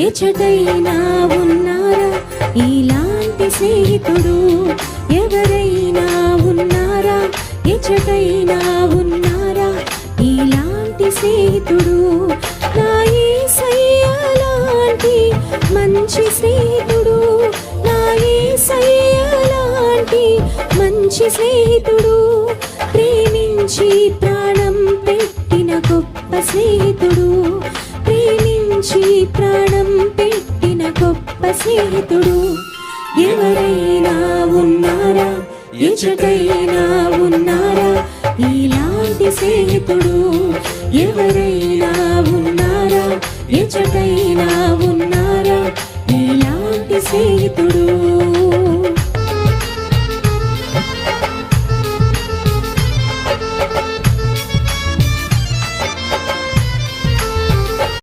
ఎచటైనా ఉన్నారా? ఇలాంటి స్నేహితుడు ఎవరైనా ఉన్నారా? ఎచటైనా ఉన్నారా? ఇలాంటి స్నేహితుడు నా లాంటి మంచి స్నేహితుడు. నా లాంటి మంచి స్నేహితుడు. ప్రేమించి ప్రాణం పెట్టిన గొప్ప స్నేహితుడు. ప్రేమించి ప్రాణం గొప్ప స్నేహితుడు. ఎవరైనా ఉన్నారా? ఎచటైనా ఉన్నారా? ఇలాంటి స్నేహితుడు. ఎవరైనా ఉన్నారా? ఎచటైనా ఉన్నారా? ఇలాంటి స్నేహితుడు.